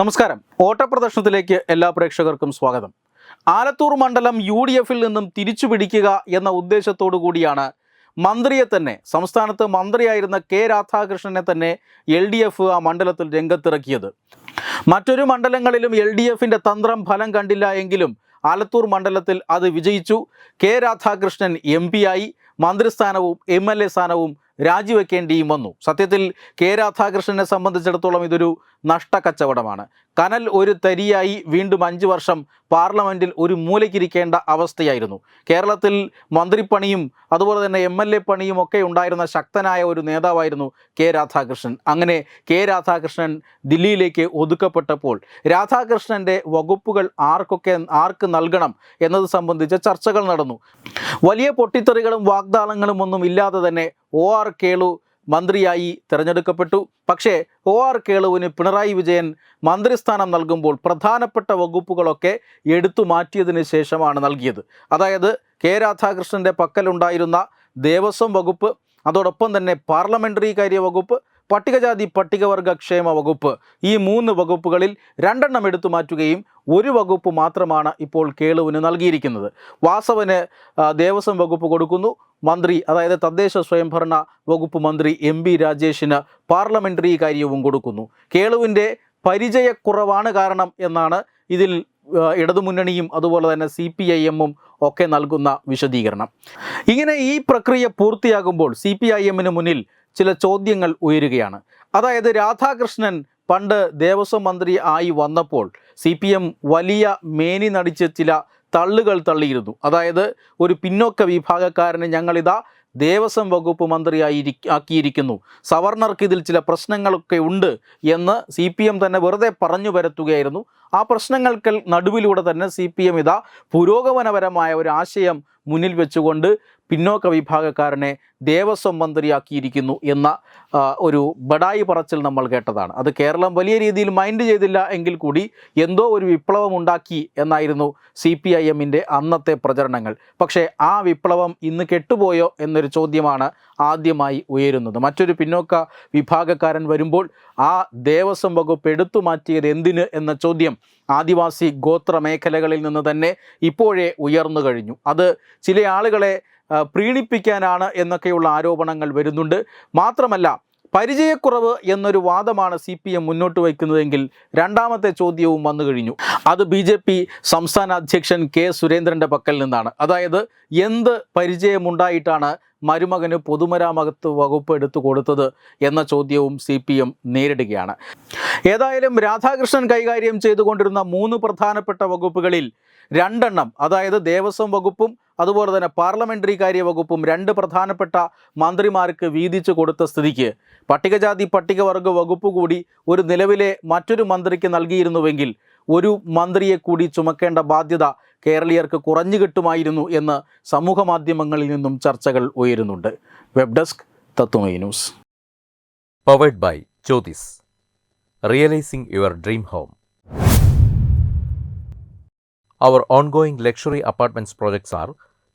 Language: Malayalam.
നമസ്കാരം. ഓട്ടപ്രദർശനത്തിലേക്ക് എല്ലാ പ്രേക്ഷകർക്കും സ്വാഗതം. ആലത്തൂർ മണ്ഡലം യു ഡി എഫിൽ നിന്നും തിരിച്ചു പിടിക്കുക എന്ന ഉദ്ദേശത്തോടു കൂടിയാണ് മന്ത്രിയെ തന്നെ സംസ്ഥാനത്ത് മന്ത്രിയായിരുന്ന കെ രാധാകൃഷ്ണനെ തന്നെ എൽ ഡി എഫ് ആ മണ്ഡലത്തിൽ രംഗത്തിറക്കിയത്. മറ്റൊരു മണ്ഡലങ്ങളിലും എൽ ഡി എഫിന്റെ തന്ത്രം ഫലം കണ്ടില്ല എങ്കിലും ആലത്തൂർ മണ്ഡലത്തിൽ അത് വിജയിച്ചു. കെ രാധാകൃഷ്ണൻ എം ആയി മന്ത്രിസ്ഥാനവും എം എൽ എ സ്ഥാനവും രാജിവെക്കേണ്ടിയും വന്നു. സത്യത്തിൽ കെ രാധാകൃഷ്ണനെ സംബന്ധിച്ചിടത്തോളം ഇതൊരു നഷ്ട കച്ചവടമാണ്. കനൽ ഒരു തരിയായി വീണ്ടും അഞ്ച് വർഷം പാർലമെന്റിൽ ഒരു മൂലയ്ക്കിരിക്കേണ്ട അവസ്ഥയായിരുന്നു. കേരളത്തിൽ മന്ത്രിപ്പണിയും അതുപോലെ തന്നെ എം എൽ എ പണിയും ഒക്കെ ഉണ്ടായിരുന്ന ശക്തനായ ഒരു നേതാവായിരുന്നു കെ രാധാകൃഷ്ണൻ. അങ്ങനെ കെ രാധാകൃഷ്ണൻ ദില്ലിയിലേക്ക് ഒതുക്കപ്പെട്ടപ്പോൾ രാധാകൃഷ്ണന്റെ വകുപ്പുകൾ ആർക്കൊക്കെ ആർക്ക് നൽകണം എന്നത് സംബന്ധിച്ച് ചർച്ചകൾ നടന്നു. വലിയ പൊട്ടിത്തെറികളും വാഗ്ദാനങ്ങളും ഒന്നും ഇല്ലാതെ തന്നെ ഒ ആർ കേളു മന്ത്രിയായി തിരഞ്ഞെടുക്കപ്പെട്ടു. പക്ഷേ ഒ ആർ കേളുവിന് പിണറായി വിജയൻ മന്ത്രിസ്ഥാനം നൽകുമ്പോൾ പ്രധാനപ്പെട്ട വകുപ്പുകളൊക്കെ എടുത്തു മാറ്റിയതിന് ശേഷമാണ് നൽകിയത്. അതായത് കെ രാധാകൃഷ്ണന്റെ പക്കലുണ്ടായിരുന്ന ദേവസ്വം വകുപ്പ് അതോടൊപ്പം തന്നെ പാർലമെന്ററി കാര്യ വകുപ്പ് പട്ടികജാതി പട്ടികവർഗ ക്ഷേമ വകുപ്പ് ഈ മൂന്ന് വകുപ്പുകളിൽ രണ്ടെണ്ണം എടുത്തു മാറ്റുകയും ഒരു വകുപ്പ് മാത്രമാണ് ഇപ്പോൾ കേളുവിന് നൽകിയിരിക്കുന്നത്. വാസവന് ദേവസ്വം വകുപ്പ് കൊടുക്കുന്നു. മന്ത്രി അതായത് തദ്ദേശ സ്വയംഭരണ വകുപ്പ് മന്ത്രി എം ബി രാജേഷിന് പാർലമെന്ററി കാര്യവും കൊടുക്കുന്നു. കേളുവിന്റെ പരിചയക്കുറവാണ് കാരണം എന്നാണ് ഇതിൽ ഇടതുമുന്നണിയും അതുപോലെ തന്നെ സി പി ഐ എമ്മും ഒക്കെ നൽകുന്ന വിശദീകരണം. ഇങ്ങനെ ഈ പ്രക്രിയ പൂർത്തിയാകുമ്പോൾ സി പി ഐ എമ്മിന് മുന്നിൽ ചില ചോദ്യങ്ങൾ ഉയരുകയാണ്. അതായത് രാധാകൃഷ്ണൻ പണ്ട് ദേവസ്വം മന്ത്രി ആയി വന്നപ്പോൾ സി പി എം വലിയ മേനി നടിച്ച് ചില തള്ളുകൾ തള്ളിയിരുന്നു. അതായത് ഒരു പിന്നോക്ക വിഭാഗക്കാരന് ഞങ്ങളിതാ ദേവസ്വം വകുപ്പ് മന്ത്രിയായി ആക്കിയിരിക്കുന്നു. സവർണർക്ക് ഇതിൽ ചില പ്രശ്നങ്ങളൊക്കെ ഉണ്ട് എന്ന് സി പി എം തന്നെ വെറുതെ പറഞ്ഞു വരുത്തുകയായിരുന്നു ആ പ്രശ്നങ്ങൾക്ക് നടുവിലൂടെ തന്നെ സി പി എം ഇതാ പുരോഗമനപരമായ ഒരു ആശയം മുന്നിൽ വെച്ചുകൊണ്ട് പിന്നോക്ക വിഭാഗക്കാരനെ ദേവസ്വം മന്ത്രിയാക്കിയിരിക്കുന്നു എന്ന ഒരു ബടായി പറച്ചിൽ നമ്മൾ കേട്ടതാണ്. അത് കേരളം വലിയ രീതിയിൽ മൈൻഡ് ചെയ്തില്ല എങ്കിൽ കൂടി എന്തോ ഒരു വിപ്ലവം ഉണ്ടാക്കി എന്നായിരുന്നു സി പി ഐ എമ്മിന്റെ അന്നത്തെ പ്രചരണങ്ങൾ. പക്ഷേ ആ വിപ്ലവം ഇന്ന് കെട്ടുപോയോ എന്നൊരു ചോദ്യമാണ് ആദ്യമായി ഉയരുന്നത്. മറ്റൊരു പിന്നോക്ക വിഭാഗക്കാരൻ വരുമ്പോൾ ആ ദേവസ്വം വകുപ്പ് എടുത്തു മാറ്റിയത് എന്തിന് എന്ന ചോദ്യം ആദിവാസി ഗോത്ര മേഖലകളിൽ നിന്ന് തന്നെ ഇപ്പോഴേ ഉയർന്നു കഴിഞ്ഞു. അത് ചില ആളുകളെ പ്രീണിപ്പിക്കാനാണ് എന്നൊക്കെയുള്ള ആരോപണങ്ങൾ വരുന്നുണ്ട്. മാത്രമല്ല പരിചയക്കുറവ് എന്നൊരു വാദമാണ് സി പി എം മുന്നോട്ട് വയ്ക്കുന്നതെങ്കിൽ രണ്ടാമത്തെ ചോദ്യവും വന്നു കഴിഞ്ഞു. അത് ബി ജെ പി സംസ്ഥാന അധ്യക്ഷൻ കെ സുരേന്ദ്രന്റെ പക്കൽ നിന്നാണ്. അതായത് എന്ത് പരിചയമുണ്ടായിട്ടാണ് മരുമകന് പൊതുമരാമകത്ത് വകുപ്പ് എടുത്തു കൊടുത്തത് എന്ന ചോദ്യവും സി പി എം നേരിടുകയാണ്. ഏതായാലും രാധാകൃഷ്ണൻ കൈകാര്യം ചെയ്തുകൊണ്ടിരുന്ന മൂന്ന് പ്രധാനപ്പെട്ട വകുപ്പുകളിൽ രണ്ടെണ്ണം അതായത് ദേവസ്വം വകുപ്പും അതുപോലെ തന്നെ പാർലമെന്ററി കാര്യവകുപ്പും രണ്ട് പ്രധാനപ്പെട്ട മന്ത്രിമാർക്ക് വീതിച്ചു കൊടുത്ത സ്ഥിതിക്ക് പട്ടികജാതി പട്ടികവർഗ വകുപ്പ് കൂടി ഒരു നിലവിലെ മറ്റൊരു മന്ത്രിക്ക് നൽകിയിരുന്നുവെങ്കിൽ ഒരു മന്ത്രിയെ കൂടി ചുമക്കേണ്ട ബാധ്യത കേരളീയർക്ക് കുറഞ്ഞു കിട്ടുമായിരുന്നു എന്ന് സമൂഹ മാധ്യമങ്ങളിൽ നിന്നും ചർച്ചകൾ ഉയരുന്നുണ്ട് web desk Tatvamayi news powered by Jyotis. Realising your dream home. Our ongoing luxury apartments projects are